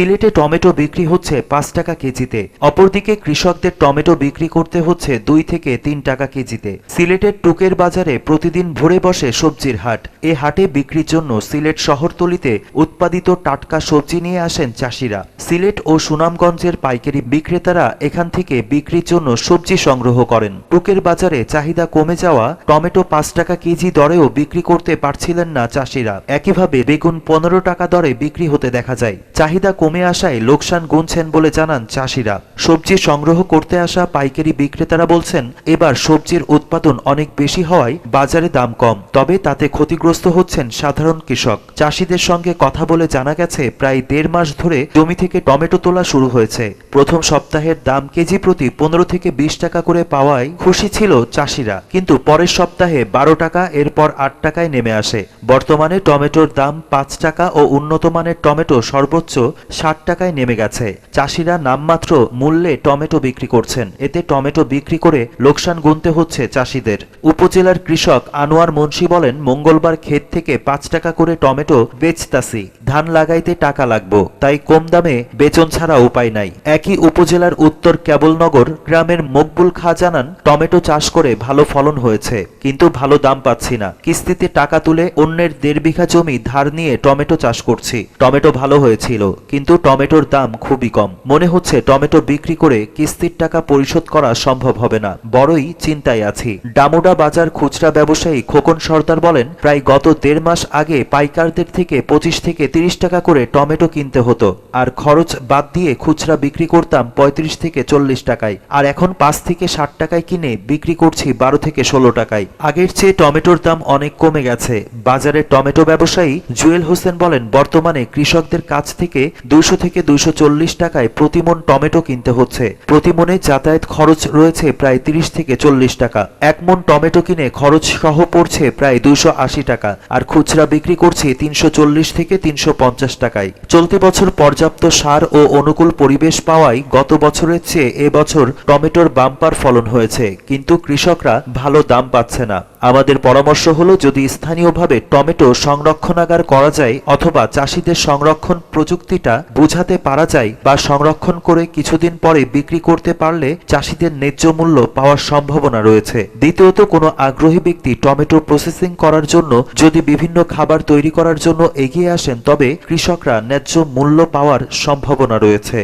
সিলেটে টমেটো বিক্রি হচ্ছে পাঁচ টাকা কেজিতে। অপরদিকে কৃষকদের টমেটো বিক্রি করতে হচ্ছে দুই থেকে তিন টাকা কেজিতে। সিলেটের টুকের বাজারে প্রতিদিন ভরে বসে সবজির হাট। এ হাটে বিক্রির জন্য সিলেট শহরতলিতে উৎপাদিত টাটকা সবজি নিয়ে আসেন চাষিরা। সিলেট ও সুনামগঞ্জের পাইকারি বিক্রেতারা এখান থেকে বিক্রির জন্য সবজি সংগ্রহ করেন। টুকের বাজারে চাহিদা কমে যাওয়া টমেটো পাঁচ টাকা কেজি দরেও বিক্রি করতে পারছিলেন না চাষিরা। একইভাবে বেগুন পনেরো টাকা দরে বিক্রি হতে দেখা যায়। চাহিদা কমে আসায় লোকসান গুনছেন বলে জানান চাষিরা। সবজি সংগ্রহ করতে আসা পাইকারি বিক্রেতারা বলছেন, এবার সবজির উৎপাদন অনেক বেশি হওয়ায় বাজারে দাম কম, তবে তাতে ক্ষতিগ্রস্ত হচ্ছেন সাধারণ কৃষক। চাষিদের সঙ্গে কথা বলে জানা গেছে, প্রায় দেড় মাস ধরে জমি থেকে টমেটো তোলা শুরু হয়েছে। প্রথম সপ্তাহের দাম কেজি প্রতি পনেরো থেকে বিশ টাকা করে পাওয়ায় খুশি ছিল চাষিরা, কিন্তু পরের সপ্তাহে বারো টাকা, এরপর আট টাকায় নেমে আসে। বর্তমানে টমেটোর দাম পাঁচ টাকা ও উন্নত মানের টমেটো সর্বোচ্চ ষাট টাকায় নেমে গেছে। চাষিরা নামমাত্র মূল্যে টমেটো বিক্রি করছেন। এতে টমেটো বিক্রি করে লোকসান গুনতে হচ্ছে চাষিদের। উপজেলার কৃষক আনোয়ার মুন্সি বলেন, মঙ্গলবার ক্ষেত থেকে পাঁচ টাকা করে টমেটো বেচতাছি। ধান লাগাইতে টাকা লাগবো। তাই কম দামে বেচন ছাড়া উপায় নাই। একই উপজেলার উত্তর কেবলনগর গ্রামের মকবুল খা জানান, টমেটো চাষ করে ভালো ফলন হয়েছে, কিন্তু ভালো দাম পাচ্ছি না। কিস্তিতে টাকা তুলে অন্যের দেড় বিঘা জমি ধার নিয়ে টমেটো চাষ করছি। টমেটো ভালো হয়েছিল কিন্তু টমেটোর দাম খুবই কম। মনে হচ্ছে টমেটো বিক্রি করে কিস্তির টাকা পরিশোধ করা সম্ভব হবে না। বড়ই চিন্তায় আছি। ডামোডা বাজার খুচরা ব্যবসায়ী খোকন সর্দার বলেন, প্রায় গত দেড় মাস আগে পাইকারদের থেকে পঁচিশ থেকে তিরিশ টাকা করে টমেটো কিনতে হতো। আর খরচ বাদ দিয়ে খুচরা বিক্রি করতাম পঁয়ত্রিশ থেকে চল্লিশ টাকায়। আর এখন পাঁচ থেকে ষাট টাকায় কিনে বিক্রি করছি বারো থেকে ষোলো টাকায়। আগের চেয়ে টমেটোর দাম অনেক কমে গেছে। বাজারে টমেটো ব্যবসায়ী জুয়েল হোসেন বলেন, বর্তমানে কৃষকদের কাছ থেকে দুশো থেকে চল্লিশ টাকায় প্রতিমন টমেটো কিনতে হচ্ছে। প্রতিমনে যাতায়াত খরচ রয়েছে প্রায় তিরিশ থেকে চল্লিশ টাকা। এক মন টমেটো কিনে খরচ সহ পড়ছে প্রায় দুশো আশি টাকা। আর খুচরা বিক্রি করছে তিনশো চল্লিশ থেকে তিনশো পঞ্চাশ টাকায়। চলতি বছর পর্যাপ্ত সার ও অনুকূল পরিবেশ পাওয়ায় গত বছরের চেয়ে এবছর টমেটোর বাম্পার ফলন হয়েছে। কিন্তু কৃষকরা ভালো দাম পাচ্ছে না। আমাদের পরামর্শ হলো যদি স্থানীয়ভাবে টমেটো সংরক্ষণাগার করা যায় অথবা চাষিদের সংরক্ষণ প্রযুক্তিটা বোঝাতে পারা যায় বা সংরক্ষণ করে কিছুদিন পরে বিক্রি করতে পারলে চাষিদের ন্যায্য মূল্য পাওয়ার সম্ভাবনা রয়েছে। দ্বিতীয়ত, কোনো আগ্রহী ব্যক্তি টমেটো প্রসেসিং করার জন্য যদি বিভিন্ন খাবার তৈরি করার জন্য এগিয়ে আসেন, তবে কৃষকরা ন্যায্য মূল্য পাওয়ার সম্ভাবনা রয়েছে।